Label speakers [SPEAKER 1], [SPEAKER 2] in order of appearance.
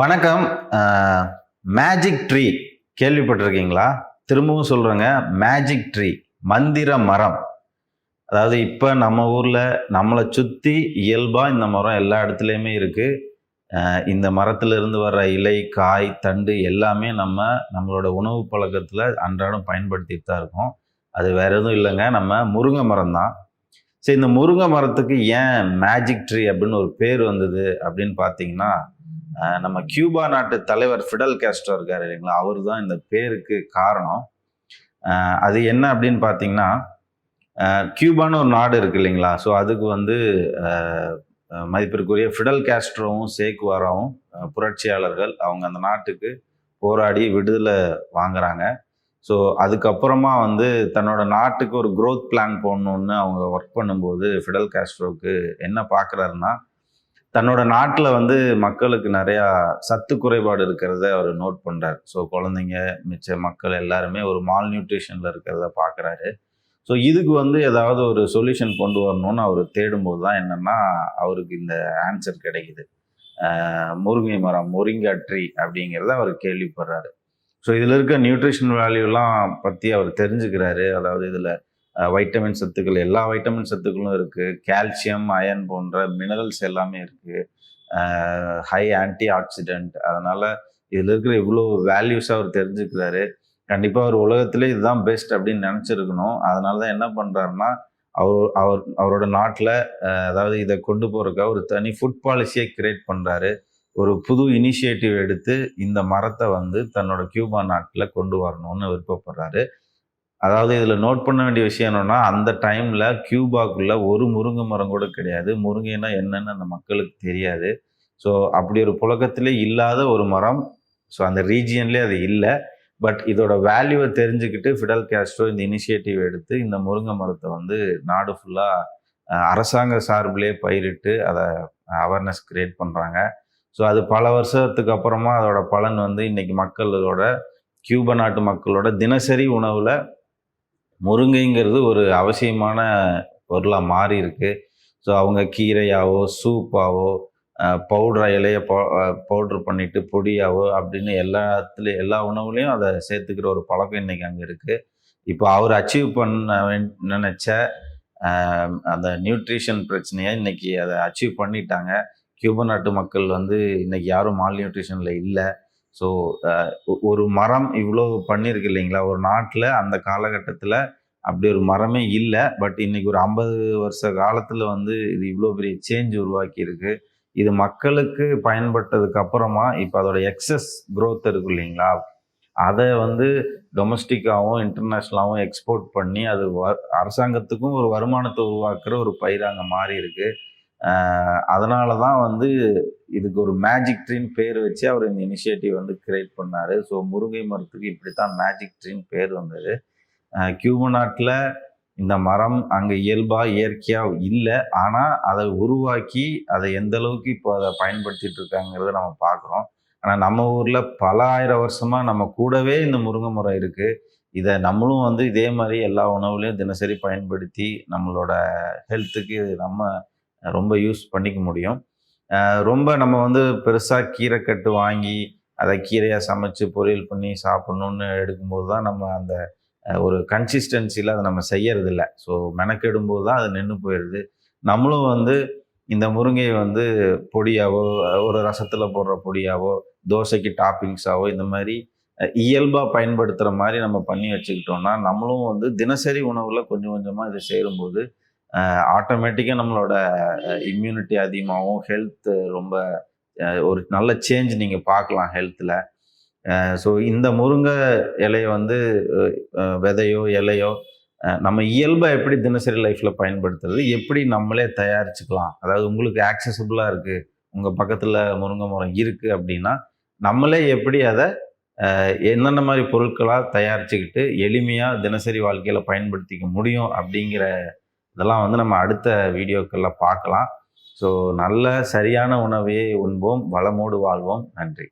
[SPEAKER 1] வணக்கம். Magic tree கேள்விப்பட்டிருக்கீங்களா? திரும்பவும் சொல்கிறேங்க மேஜிக் ட்ரீ மந்திர மரம். அதாவது இப்போ நம்ம ஊரில் நம்மளை சுற்றி இயல்பாக இந்த மரம் எல்லா இடத்துலையுமே இருக்குது இந்த மரத்திலிருந்து வர்ற இலை காய் தண்டு எல்லாமே நம்ம நம்மளோட உணவு பழக்கத்தில் அன்றாடம் பயன்படுத்திட்டு தான் இருக்கோம். அது வேற எதுவும் இல்லைங்க. நம்ம முருங்கை மரம் தான். சரி இந்த முருங்கை மரத்துக்கு ஏன் மேஜிக் ட்ரீ அப்படின்னு ஒரு பேர் வந்தது அப்படின்னு பார்த்தீங்கன்னா நம்ம கியூபா நாட்டு தலைவர் ஃபிடல் கேஸ்ட்ரோ இருக்கார் இல்லைங்களா? அவர் தான் இந்த பேருக்கு காரணம். அது என்ன அப்படின்னு பார்த்தீங்கன்னா கியூபான்னு ஒரு நாடு இருக்கு இல்லைங்களா? ஸோ அதுக்கு வந்து மதிப்பிற்குரிய ஃபிடல் கேஸ்ட்ரோவும் சேக்குவாராவும் புரட்சியாளர்கள் அவங்க அந்த நாட்டுக்கு போராடி விடுதலை வாங்குறாங்க. ஸோ அதுக்கப்புறமா வந்து தன்னோட நாட்டுக்கு ஒரு க்ரோத் பிளான் போடணுன்னு அவங்க ஒர்க் பண்ணும்போது ஃபிடல் கேஸ்ட்ரோவுக்கு என்ன பார்க்குறாருன்னா தன்னோட நாட்டில் வந்து மக்களுக்கு நிறையா சத்து குறைபாடு இருக்கிறத அவர் நோட் பண்ணுறாரு ஸோ குழந்தைங்க மிச்ச மக்கள் எல்லாருமே ஒரு மால் நியூட்ரிஷனில் இருக்கிறத பார்க்குறாரு ஸோ இதுக்கு வந்து ஏதாவது ஒரு சொல்யூஷன் கொண்டு வரணும்னு அவர் தேடும்போது தான் என்னென்னா அவருக்கு இந்த ஆன்சர் கிடைக்குது. முருங்கை மரம் முருங்கா ட்ரீ அப்படிங்கிறத அவர் கேள்விப்படுறாரு. ஸோ இதில் இருக்க நியூட்ரிஷன் வேல்யூலாம் பற்றி அவர் தெரிஞ்சுக்கிறாரு. அதாவது இதில் வைட்டமின் சத்துக்கள் எல்லா வைட்டமின் சத்துக்களும் இருக்குது கால்சியம் அயன் போன்ற மினரல்ஸ் எல்லாமே இருக்குது ஹை ஆன்டி ஆக்சிடென்ட் அதனால் இதில் இருக்கிற இவ்வளோ வேல்யூஸாக அவர் தெரிஞ்சுக்கிறாரு. கண்டிப்பாக அவர் உலகத்திலே இதுதான் பெஸ்ட் அப்படின்னு நினச்சிருக்கணும். அதனால தான் என்ன பண்ணுறாருன்னா அவர் அவர் அவரோட நாட்டில் அதாவது இதை கொண்டு போகிறதுக்காக ஒரு தனி ஃபுட் பாலிசியை கிரியேட் பண்ணுறாரு ஒரு புது இனிஷியேட்டிவ் எடுத்து இந்த மரத்தை வந்து தன்னோட கியூபா நாட்டில் கொண்டு வரணும்னு விருப்பப்படுறாரு. அதாவது இதில் நோட் பண்ண வேண்டிய விஷயம் என்னன்னா அந்த டைமில் கியூபாக்குள்ளே ஒரு முருங்கை மரம் கூட கிடையாது. முருங்கைனா என்னன்னு அந்த மக்களுக்கு தெரியாது. ஸோ அப்படி ஒரு புழக்கத்திலே இல்லாத ஒரு மரம். ஸோ அந்த ரீஜியன்லேயே அது இல்லை. பட் இதோட வேல்யூவை தெரிஞ்சுக்கிட்டு ஃபிடல் கேஸ்ட்ரோ இந்த இனிஷியேட்டிவ் எடுத்து இந்த முருங்கை மரத்தை வந்து நாடு ஃபுல்லாக அரசாங்க சார்பிலே பயிரிட்டு அதை அவேர்னஸ் கிரியேட் பண்ணுறாங்க ஸோ அது பல வருஷத்துக்கு அப்புறமா அதோட பலன் வந்து இன்றைக்கி மக்களோட கியூப நாட்டு மக்களோட தினசரி உணவில் முருங்கைங்கிறது ஒரு அவசியமான பொருளாக மாறி இருக்கு. ஸோ அவங்க கீரையாவோ சூப்பாவோ பவுடரா இலைய பவுட்ரு பண்ணிட்டு பொடியாவோ அப்படின்னு எல்லாத்துலேயும் எல்லா உணவுலையும் அதை சேர்த்துக்கிற ஒரு பழக்கம் இன்னைக்கு அங்கே இருக்குது இப்போ அவர் அச்சீவ் பண்ண நினச்ச அந்த நியூட்ரிஷன் பிரச்சனையை இன்னைக்கு அதை அச்சீவ் பண்ணிட்டாங்க. கியூப நாட்டு மக்கள் வந்து இன்னைக்கு யாரும் மால் நியூட்ரிஷனில் இல்லை. ஸோ ஒரு மரம் இவ்வளோ பண்ணியிருக்கு இல்லைங்களா? ஒரு நாட்டில் அந்த காலகட்டத்தில் அப்படி ஒரு மரமே இல்லை. பட் இன்னைக்கு ஒரு ஐம்பது வருஷ காலத்தில் வந்து இது இவ்வளோ பெரிய சேஞ்ச் உருவாக்கியிருக்கு. இது மக்களுக்கு பயன்பட்டதுக்கு அப்புறமா இப்போ அதோட எக்ஸஸ் க்ரோத் இருக்கு இல்லைங்களா? அதை வந்து டொமஸ்டிக்காகவும் இன்டர்நேஷ்னலாகவும் எக்ஸ்போர்ட் பண்ணி அது வ- அரசாங்கத்துக்கும் ஒரு வருமானத்தை உருவாக்குற ஒரு பயிராக மாறி இருக்குது அதனால தான் வந்து இதுக்கு ஒரு மேஜிக் ட்ரீன் பேர் வச்சு அவர் இந்த இனிஷியேட்டிவ் வந்து கிரியேட் பண்ணார். ஸோ முருங்கை மரத்துக்கு இப்படி தான் மேஜிக் ட்ரீன் பேர் வந்தது. கியூப நாட்டில் இந்த மரம் அங்கே இயல்பாக இயற்கையாக இல்லை. ஆனால் அதை உருவாக்கி அதை எந்த அளவுக்கு இப்போ அதை பயன்படுத்திட்டு இருக்காங்கிறத நம்ம பார்க்குறோம் ஆனால் நம்ம ஊரில் பல ஆயிரம் வருஷமாக நம்ம கூடவே இந்த முருங்கை மரம் இருக்குது இதை நம்மளும் வந்து இதே மாதிரி எல்லா உணவுலையும் தினசரி பயன்படுத்தி நம்மளோட ஹெல்த்துக்கு நம்ம ரொம்ப யூஸ் பண்ணிக்க முடியும். ரொம்ப நம்ம வந்து பெருசாக கீரைக்கட்டு வாங்கி அதை கீரையாக சமைச்சு பொரியல் பண்ணி சாப்பிட்ணுன்னு எடுக்கும்போது தான் நம்ம அந்த ஒரு கன்சிஸ்டன்சியில் அதை நம்ம செய்யறதில்ல. ஸோ மெனக்கெடும்போது தான் அது நின்று போயிடுது நம்மளும் வந்து இந்த முருங்கையை வந்து பொடியாவோ ஒரு ரசத்தில் போடுற பொடியாவோ தோசைக்கு டாப்பிங்ஸாவோ இந்த மாதிரி இயல்பாக பயன்படுத்துகிற மாதிரி நம்ம பண்ணி வச்சுக்கிட்டோம்னா நம்மளும் வந்து தினசரி உணவில் கொஞ்சம் கொஞ்சமாக இதை சேரும்போது ஆட்டோமேட்டிக்காக நம்மளோட இம்யூனிட்டி அதிகமாகவும் ஹெல்த் ரொம்ப ஒரு நல்ல சேஞ்ச் நீங்கள் பார்க்கலாம் ஹெல்த்தில் ஸோ இந்த முருங்கை இலையை வந்து விதையோ இலையோ நம்ம இயல்பாக எப்படி தினசரி லைஃப்பில் பயன்படுத்துறது? எப்படி நம்மளே தயாரிச்சுக்கலாம்? அதாவது உங்களுக்கு ஆக்சசபிளாக இருக்குது உங்கள் பக்கத்தில் முருங்கை மரம் இருக்குது அப்படின்னா நம்மளே எப்படி அதை என்னென்ன மாதிரி பொருட்களாக தயாரிச்சுக்கிட்டு எளிமையாக தினசரி வாழ்க்கையில் பயன்படுத்திக்க முடியும் அப்படிங்கிற இதெல்லாம் வந்து நம்ம அடுத்த வீடியோக்களில் பார்க்கலாம். ஸோ நல்ல சரியான உணவையே உண்போம் வளமோடு வாழ்வோம். நன்றி.